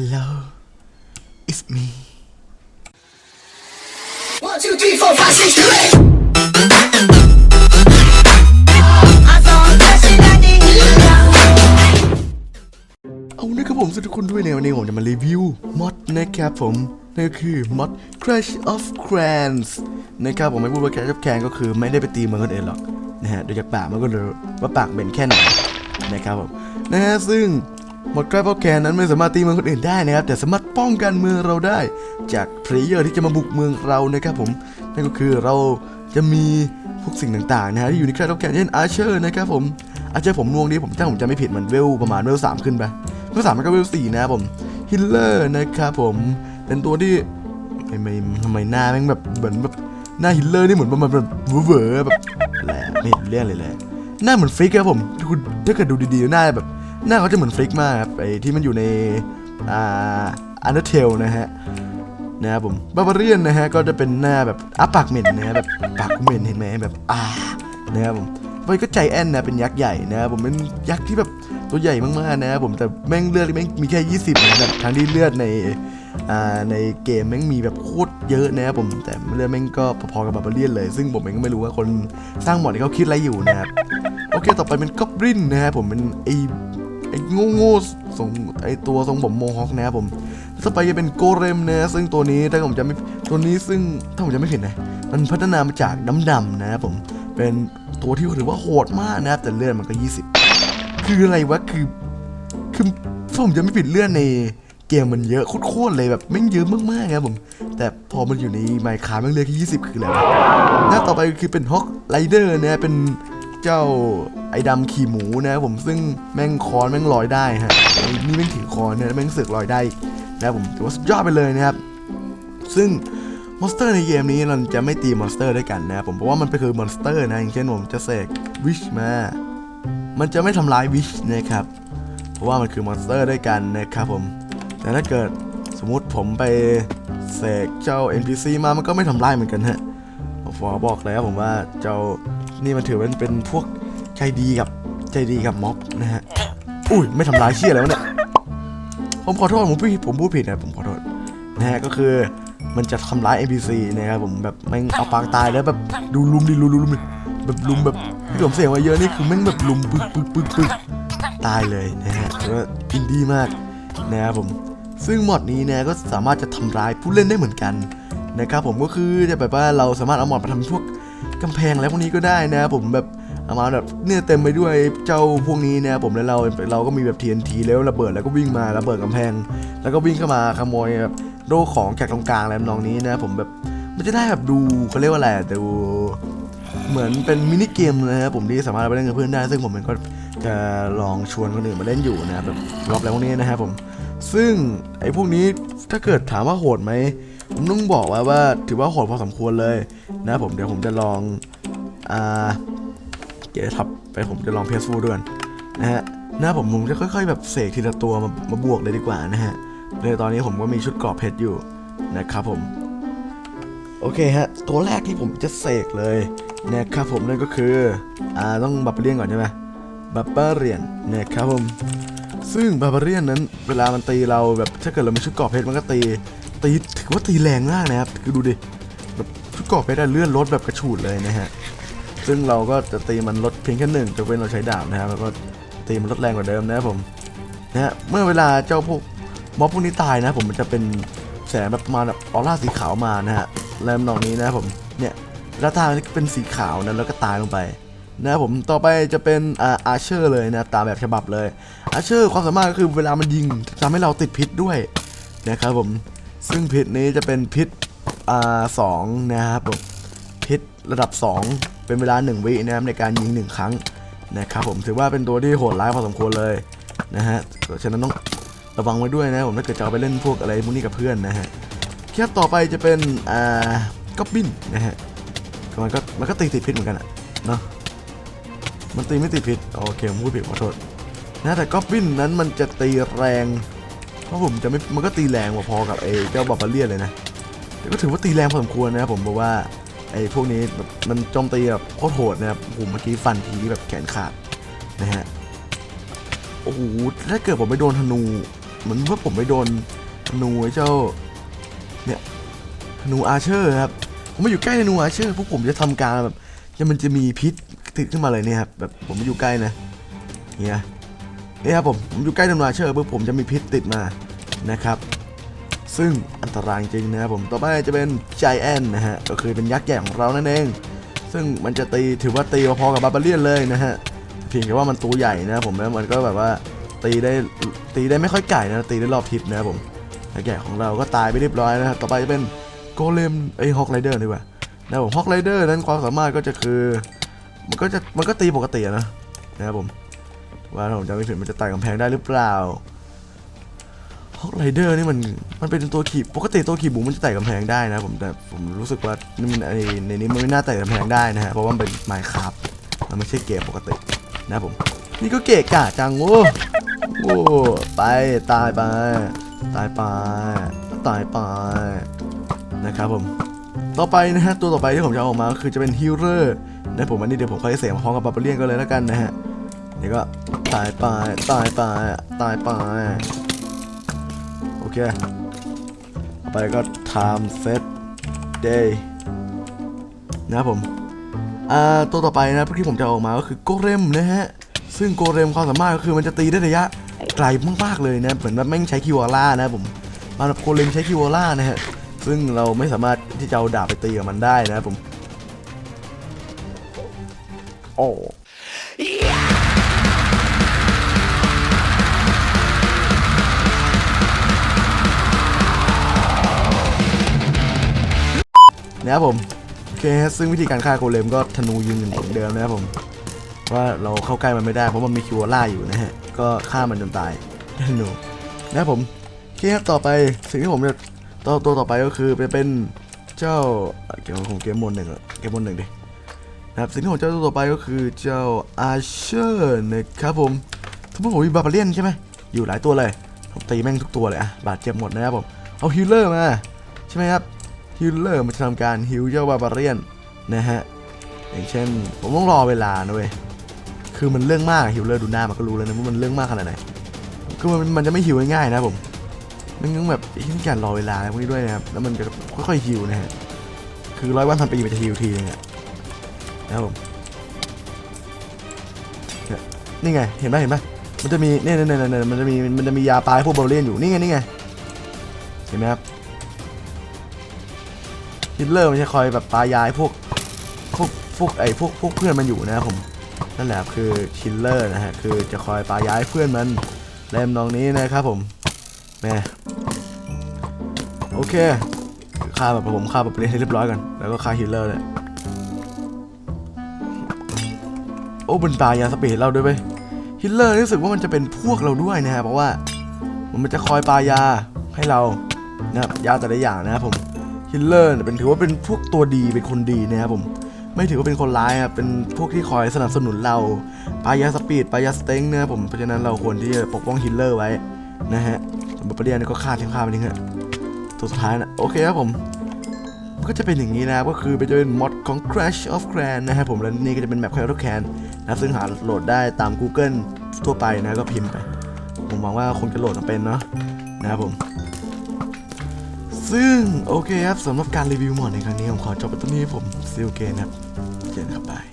Hello it's me One, two, three, four, five, six, seven, eight. I saw a blessing that they need. เอานะครับผมสวัสดีทุกคนด้วยในวันนี้ผมจะมารีวิวมอดนะครับผมนั่นก็คือมอด Crash of Clans นะครับผมไม่พูดว่า Crash of Clans ก็คือไม่ได้ไปตีเมืองคนอื่นหรอกนะฮะโดยจากปากมันก็รู้ว่าปากเป็นแค่ไหนนะครับผมนะฮะซึ่ง หมด Crash of Clans นั้นไม่สามารถตีเมืองคนอื่นได้นะครับ แต่สามารถป้องกันเมืองเราได้ จากเพลเยอร์ที่จะมาบุกเมืองเรานะครับผมนั่นก็คือเราจะมีพวกสิ่งต่างๆนะฮะที่อยู่ใน Crash of Clans เช่น Archer นะครับผมอาจจะผมนวงนี้ผมถ้าผมจะไม่ผิดมันเวลประมาณเวลสามขึ้นไปเวลสามมันก็เวลสี่นะครับผมฮิลเลอร์นะครับผมเป็นตัวที่ไม่ไม่ทำไมหน้าแม่งแบบเหมือนแบบหน้าฮิลเลอร์นี่เหมือนประมาณแบบเวอร์แบบอะไรอะไม่เห็นเรื่องเลยเลยหน้าเหมือนฟิกครับผมถ้าเกิดดูดีๆหน้าแบบ หน้าเขาจะเหมือนฟลิกมากครับไอ้ที่มันอยู่ในอ่าอันเดอร์เทลนะฮะนะครับผมบาบาเรียนนะฮะก็จะเป็นหน้าแบบอัปปากเหม็นนะฮะแบบปากเหม็นเห็นไหมแบบอ่านะครับผมไปก็ใจแอนนะเป็นยักษ์ใหญ่นะครับผมเป็นยักษ์ที่แบบตัวใหญ่มากๆนะครับผมแต่แม่งเลือดแม่งมีแค่ 20นะแบบทั้งที่เลือดในอ่าในเกมแม่งมีแบบโคตรเยอะนะครับผมแต่เลือดแม่งก็พอๆกับบาบาเรียนเลย ซึ่งผมเองก็ไม่รู้ว่าคนสร้างหมอดที่เขาคิดอะไรอยู่นะครับโอเคต่อไปเป็นกอบรินนะครับผมเป็นไอ ไอ้ง่โง่ๆทรงไอ้ตัวทรงผมโมฮอคนะครับผมต่อไปจะเป็นโกเรมนะซึ่งตัวนี้ถ้าผมจะไม่ตัวนี้ซึ่งถ้าผมจะไม่ผิดนะมันพัฒนามาจากน้ำดำนะครับผมเป็นตัวที่ถือว่าโหดมากนะครับแต่เลือดมันก็ 20 คืออะไรวะคือคือถ้าผมจะไม่ผิดเลือดในเกมมันเยอะโคตรๆเลยแบบแม่งเยอะมากๆครับผม แต่พอมันอยู่ในไมค์คาแม่งเลือดแค่20 คืออะไรวะหน้าต่อไปคือเป็นฮอกไรเดอร์นะเป็น เจ้าไอ้ดำขี่หมูนะครับผมซึ่งแม่งคอนแม่งลอยได้ฮะนี่แม่งถือคอนเนี่ยแม่งสือกลอยได้นะครับผมถือว่าสุดยอดไปเลยนะครับ ซึ่งมอนสเตอร์ในเกมนี้เราจะไม่ตีมอนสเตอร์ด้วยกันนะครับผมเพราะว่ามันเป็นคือมอนสเตอร์นะอย่างเช่นผมจะเสกวิชมา มันจะไม่ทำร้ายวิชนะครับ เพราะว่ามันคือมอนสเตอร์ด้วยกันนะครับผม แต่ถ้าเกิดสมมุติผมไปเสกเจ้า NPC มามันก็ไม่ทำร้ายเหมือนกันฮะผมขอบอกเลยครับผมว่าเจ้า นี่มันถือว่าเป็นพวกใจดีกับใจดีกับม็อบนะฮะ อุ้ยไม่ทำร้ายเชี่ยแล้วเนี่ย ผมขอโทษผมพูดผมพูดผิดนะผมขอโทษนะฮะก็คือมันจะทำร้าย NPC นะครับผมแบบแม่งเอาปางตายแล้วแบบดูลุมดิลุมลุมลุมแบบลุมแบบที่ผมเสียงมาเยอะนี่คือแม่งแบบลุมปึกปึกปึกปึกตายเลยนะฮะถือว่าอินดี้มากนะครับผมซึ่งมอดนี้นี่ยก็สามารถจะทำร้ายผู้เล่นได้เหมือนกันนะครับผมก็คือจะแบบว่าเราสามารถเอามอดมาทำพวก กำแพงอะไรพวกนี้ก็ได้นะผมแบบเอามาแบบเนี่ยเต็มไปด้วยเจ้าพวกนี้นะผมแล้วเราเราก็มีแบบ TNT แล้วระเบิดแล้วก็วิ่งมาระเบิดกำแพง แล้วก็วิ่งเข้ามาขโมยแบบโดของจากตรงกลางอะไรทำนองนี้นะ ผมแบบมันจะได้แบบดูเขาเรียกว่าอะไรอะดูเหมือนเป็นมินิเกมนะครับผมที่สามารถไปเล่นกับเพื่อนได้ ซึ่งผมเองก็จะลองชวนคนอื่นมาเล่นอยู่นะครับแบบรอบแล้วพวกนี้นะครับผม ซึ่งไอ้พวกนี้ถ้าเกิดถามว่าโหดไหม ผมต้องบอกว่าว่าถือว่าโหดพอสมควรเลยนะผมเดี๋ยวผมจะลองอ่าเดี๋ยวทับไปผมจะลองเพสฟูด้วยนนะฮะนะครับผมผมจะค่อย ๆ แบบเสกทีละตัวมามาบวกเลยดีกว่านะฮะเลยตอนนี้ผมก็มีชุดกราะเพชรอยู่นะครับผม โอเคฮะ ตัวแรกที่ผมจะเสกเลยนะครับผมนั่นก็คืออ่าต้องบับเบเรียนก่อนใช่ไหมบับเบเรียนนะครับผม ซึ่งบาบาเรียนนั้นเวลามันตีเราแบบถ้าเกิดเราไมีชุดกราะเพชรมันก็ตี ตีถือว่าตีแรงมากนะครับคือดูดิแบบชุดกราะเพชรเลื่อนรถแบบกระฉูดเลยนะฮะซึ่งเราก็จะตีมันลดเพียงแค่หนึ่งจะเว้นเราใช้ดาบนะครับแล้วก็ตีมันลดแรงกว่าเดิมนะครับผมนะฮะเมื่อเวลาเจ้าพวกม็อบพวกนี้ตายนะผมมันจะเป็นแสงแบบประมาณแบบออร่าสีขาวมานะฮะแล้วนองนี้นะครับผมเนี่ยแล้วตาเป็นสีขาวนะแล้วก็ตายลงไป นะครับผมต่อไปจะเป็นอาเชอร์เลยนะตามแบบฉบับเลยอาเชอร์ความสามารถก็คือเวลามันยิงทำให้เราติดพิษด้วยนะครับผมซึ่งพิษนี้จะเป็นพิษอ่าสองนะครับผมพิษระดับ 2 เป็นเวลา 1 วินะครับในการยิง 1 ครั้งนะครับผมถือว่าเป็นตัวที่โหดร้ายพอสมควรเลยนะฮะฉะนั้นต้องระวังไว้ด้วยนะผมถ้าเกิดจะเอาไปเล่นพวกอะไรพวกนี้กับเพื่อนนะฮะแค่ต่อไปจะเป็นอ่าก็บินนะฮะมันก็มันก็ตีติดพิษเหมือนกันอะเนาะ มันตีไม่ติดพิษโอเคผมพูดผิดขอโทษนะแต่ก็บินนั้นมันจะตีแรง เพราะผมจะไม่มันก็ตีแรงพอๆกับไอ้เจ้าบาบาเลียนเลยนะแต่ก็ถือว่าตีแรงพอสมควรนะครับผมบอกว่าไอ้พวกนี้แบบมันโจมตีแบบโคตรโหดนะครับผมเมื่อกี้ฟันทีแบบแขนขาดนะฮะโอ้โหถ้าเกิดผมไปโดนธนูเหมือนว่าผมไปโดนธนูไอ้เจ้าเนี่ยธนูอาเชอร์ครับผมมาอยู่ใกล้ธนูอาเชอร์พวกผมจะทำการแบบยังมันจะมีพิษ ติดขึ้นมาเลยเนี่ยครับแบบผมอยู่ใกล้นะเนี่ยนี่ครับผมผมอยู่ใกล้ธนูอาเชอร์ปุ๊บผมจะมีพิษติดมานะครับ ซึ่งอันตรายจริงนะครับผมต่อไปจะเป็นไจแอนนะฮะก็คือเป็นยักษ์ใหญ่ของเรานั่นเอง ซึ่งมันจะตีถือว่าตีพอๆกับบาบาเลียนเลยนะฮะเพียงแค่ว่ามันตัวใหญ่นะผมแล้วมันก็แบบว่าตีได้ตีได้ไม่ค่อยไก่นะตีได้รอบทิศนะครับผมยักษ์ใหญ่ของเราก็ตายไปเรียบร้อยนะครับต่อไปจะเป็นโกเลมไอฮอกไรเดอร์ดีกว่านะผมฮอกไรเดอร์นั้นความสามารถก็จะคือ มันก็จะมันก็ตีปกติอะนะนะครับผมว่าผมจำไม่ผิดมันจะไต่กำแพงได้หรือเปล่าฮอกไรเดอร์นี่มันมันเป็นตัวขี่ปกติตัวขี่บุ๋มมันจะไต่กำแพงได้นะผมแต่ผมรู้สึกว่านี่มันในนี้มันไม่น่าไต่กำแพงได้นะฮะเพราะว่ามันเป็นไมค์ครับมันไม่ใช่เกมปกตินะผมนี่ก็เกะกะจังโว้โอ้ไปตายไปตายไปตายไปนะครับผม ต่อไปนะฮะตัวต่อไปที่ผมจะออกมาก็คือจะเป็นฮิลเลอร์นะผมอันนี้เดี๋ยวผมค่อยเสียงพร้อมกับบาร์เบเลียนก็เลยแล้วกันนะฮะนี่ก็ตายไปตายไปตายไปโอเคไปก็ time set day นะครับผมอ่าตัวต่อไปนะที่ผมจะออกมาก็คือโกเรมนะฮะซึ่งโกเรมความสามารถก็คือมันจะตีได้ระยะไกลมากๆเลยนะเหมือนแบบแม่งใช้คิวอาร่านะผมมาแบบโกเรมใช้คิวอาร่านะฮะ ซึ่งเราไม่สามารถที่จะเอาดาบไปตีกับมันได้นะครับผม โอ้นะครับผมโอเคซึ่งวิธีการฆ่าโกเลมก็ธนูยิงเหมือนเดิมนะครับผม ว่าเราเข้าใกล้มันไม่ได้เพราะมันมีคิวล่าอยู่นะฮะ ก็ฆ่ามันจนตายด้วยธนูนะครับผมโอเคครับต่อไปสิ่งที่ผมจะ ตัวตัวต่อไปก็คือเป็นเป็นเจ้าเกมของเกมมนหนึ่งเกมมนหนึ่งดินะครับสิ่งที่ผมจะตัวต่อไปก็คือเจ้าอาเชอร์นะครับผมสมมติผมมีบาบาเลียนใช่ไหมอยู่หลายตัวเลยผมตีแม่งทุกตัวเลยอะบาดเจ็บหมดนะครับผมเอาฮิลเลอร์มาใช่ไหมครับฮิลเลอร์มันจะทำการฮิลเจ้าบาบาเรียนนะฮะอย่างเช่น ผมต้องรอเวลานะเว้ยคือมันเรื่องมากฮิลเลอร์ดูหน้ามันก็รู้แล้วนะว่ามันเรื่องมากขนาดไหนคือมันมันจะไม่ฮิวง่ายๆนะผม มันต้องแบบที่การรอเวลาอะไรพวกนี้ด้วยนะครับ แล้วมันจะค่อยๆฮิวนะฮะ คือร้อยวันพันปีมันจะฮิวทีนึงอะนะครับผมนี่ไง เห็นไหมเห็นไหมมันจะมีเนี่ยเนี่ยเนี่ยมันจะมี มันจะมียาปลายพวกบาเรียนอยู่ นี่ไง นี่ไง เห็นไหมครับฮิตเลอร์มันจะคอยแบบปลายายพวก พวก พวกไอ้พวก พวกเพื่อนมันอยู่นะครับผม นั่นแหละคือคิลเลอร์นะฮะ คือจะคอยปลายายเพื่อนมันแรมนองนี้นะครับผมแม่ โอเคฆ่าแบบผมฆ่าแบบเรียนให้เรียบร้อยก่อนแล้วก็ฆ่าฮิตเลอร์เลยโอ้บนตายาสปีดเราด้วยเว้ยฮิตเลอร์รู้สึกว่ามันจะเป็นพวกเราด้วยนะฮะเพราะว่ามันจะคอยปายาให้เรานะครับยาแต่ละอย่างนะครับผมฮิลเลอร์เนี่ยเป็นถือว่าเป็นพวกตัวดีเป็นคนดีนะครับผมไม่ถือว่าเป็นคนร้ายครับเป็นพวกที่คอยสนับสนุนเราปายาสปีดปายาสเต็งนะครับผมเพราะฉะนั้นเราควรที่จะปกป้องฮิลเลอร์ไว้นะฮะส่วนบัปเปร์เรียนก็ฆ่าทิ้งฆ่าไปทิ้งเถอะ ตัวสุดท้ายนะโอเคครับผมก็จะเป็นอย่างนี้นะครับก็คือเป็นจะเป็นมอดของ Crash of Clan นะครับผมและนี่ก็จะเป็นแมป Crash of Clan นะซึ่งหาโหลดได้ตาม Google ทั่วไปนะก็พิมพ์ไป ผมหวังว่าคงจะโหลดมาเป็นเนาะนะครับผม ซึ่งโอเคครับสำหรับการรีวิวมอดในครั้งนี้ผมขอจบไปตรงนี้ผมซิลเกนครับเจนครับบาย